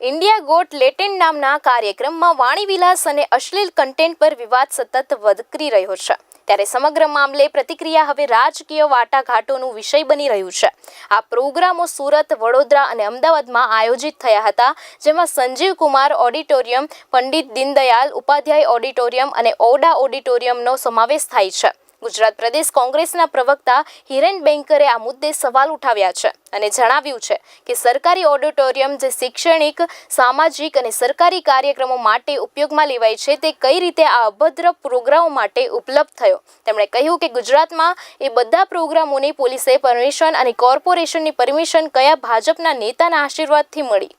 India got લેટેન્ટ નામના કાર્યક્રમમાં વાણીવિલાસ અને અશ્લીલ કન્ટેન્ટ પર વિવાદ સતત વધકરી રહ્યો છે. ત્યારે સમગ્ર મામલે પ્રતિક્રિયા હવે રાજકીય વાટાઘાટોનું વિષય બની રહ્યું છે. આ પ્રોગ્રામો સુરત, વડોદરા અને અમદાવાદમાં આયોજિત થયા હતા, જેમાં સંજીવ કુમાર ઓડિટોરિયમ, પંડિત દીનદયાલ ઉપાધ્યાય ઓડિટોરિયમ અને ઔડા ઓડિટોરિયમનો સમાવેશ થાય છે. ગુજરાત પ્રદેશ કોંગ્રેસના પ્રવક્તા હિરેન બેંકરે આ મુદ્દે સવાલ ઉઠાવ્યા છે અને જણાવ્યું છે કે સરકારી ઓડિટોરિયમ જે શૈક્ષણિક, સામાજિક અને સરકારી કાર્યક્રમો માટે ઉપયોગમાં લેવાય છે તે કઈ રીતે આ અભદ્ર પ્રોગ્રામો માટે ઉપલબ્ધ થયો? તેમણે કહ્યું કે ગુજરાતમાં એ બધા પ્રોગ્રામોની પોલીસે પરમિશન અને કોર્પોરેશનની પરમિશન કયા ભાજપના નેતાના આશીર્વાદથી મળી?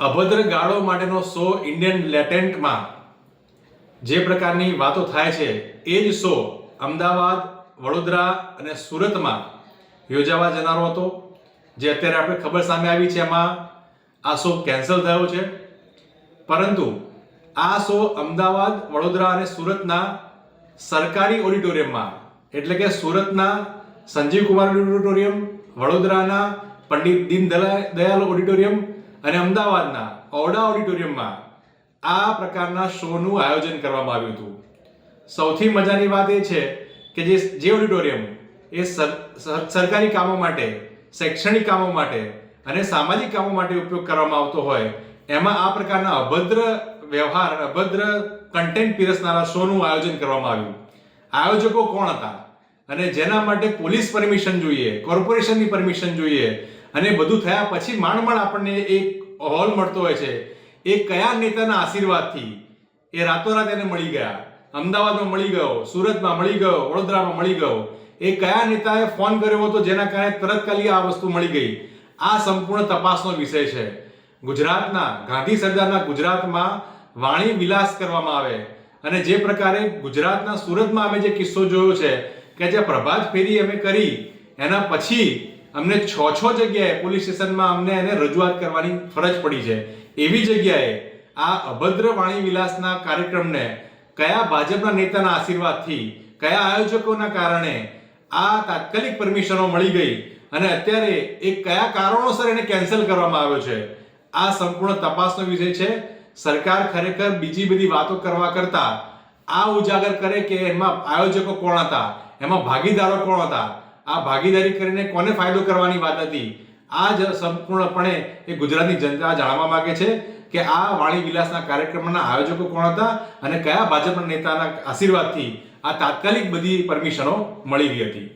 અભદ્ર ગાળો માટેનો શો ઇન્ડિયન લેટેન્ટમાં જે પ્રકારની વાતો થાય છે, એ જ શો અમદાવાદ, વડોદરા અને સુરતમાં યોજાવા જનારો હતો. જે અત્યારે આપણે ખબર સામે આવી છે એમાં આ શો કેન્સલ થયો છે. પરંતુ આ શો અમદાવાદ, વડોદરા અને સુરતના સરકારી ઓડિટોરિયમમાં, એટલે કે સુરતના સંજીવ કુમાર ઓડિટોરિયમ, વડોદરાના પંડિત દીન દયાલ ઓડિટોરિયમ અને અમદાવાદના ઓરડા ઓડિટોરિયમમાં આ પ્રકારના શોનું આયોજન કરવામાં આવ્યું હતું. સૌથી મજાની વાત એ છે કે જે જે ઓડિટોરિયમ એ સર- સર- સરકારી કામો માટે, શૈક્ષણિક કામો માટે અને સામાજિક કામો માટે ઉપયોગ કરવામાં આવતો હોય, એમાં આ પ્રકારના અભદ્ર વ્યવહાર અને અભદ્ર કન્ટેન્ટ પીરસનારા શોનું આયોજન કરવામાં આવ્યું. આયોજકો કોણ હતા? અને જેના માટે પોલીસ પરમિશન જોઈએ કોર્પોરેશનની પરમિશન જોઈએ અને બધું થયા પછી માંડ માંડ આપણને એક હોલ મળતો હોય છે. એ કયા નેતાના આશીર્વાદથી? એ રાતોરાત એને મળી ગયા. અમદાવાદમાં મળી ગયો, સુરતમાં મળી ગયો, વડોદરામાં મળી ગયો. એ કયા નેતાએ ફોન કર્યો હતો જેના કારણે તરતકાલી આ વસ્તુ મળી ગઈ? આ સંપૂર્ણ તપાસનો વિષય છે. ગુજરાતના, ગાંધી સરદારના ગુજરાતમાં વાણી વિલાસ કરવામાં આવે. અને જે પ્રકારે ગુજરાતના સુરતમાં અમે જે કિસ્સો જોયો છે કે જે પ્રભાત ફેરી અમે કરી, એના પછી અમને છ છ જગ્યાએ પોલીસ સ્ટેશનમાં અમને એને રજૂઆત કરવાની ફરજ પડી છે. એવી જગ્યાએ આ અભદ્ર વાણી વિલાસના કાર્યક્રમને કયા ભાજપના નેતાના આશીર્વાદથી, કયા આયોજકોના કારણે આ તાત્કાલિક પરમિશનો મળી ગઈ અને અત્યારે એ કયા કારણોસર એને કેન્સલ કરવામાં આવ્યો છે, આ સંપૂર્ણ તપાસનો વિષય છે. સરકાર ખરેખર બીજી બધી વાતો કરવા કરતા આ ઉજાગર કરે કે એમાં આયોજકો કોણ હતા, એમાં ભાગીદારો કોણ હતા આ ભાગીદારી કરીને કોને ફાયદો કરવાની વાત હતી? આ જ સંપૂર્ણપણે એ ગુજરાતની જનતા જાણવા માંગે છે કે આ વાણી વિલાસના કાર્યક્રમના આયોજકો કોણ હતા અને કયા ભાજપના નેતાના આશીર્વાદથી આ તાત્કાલિક બધી પરમિશનો મળી ગઈ હતી?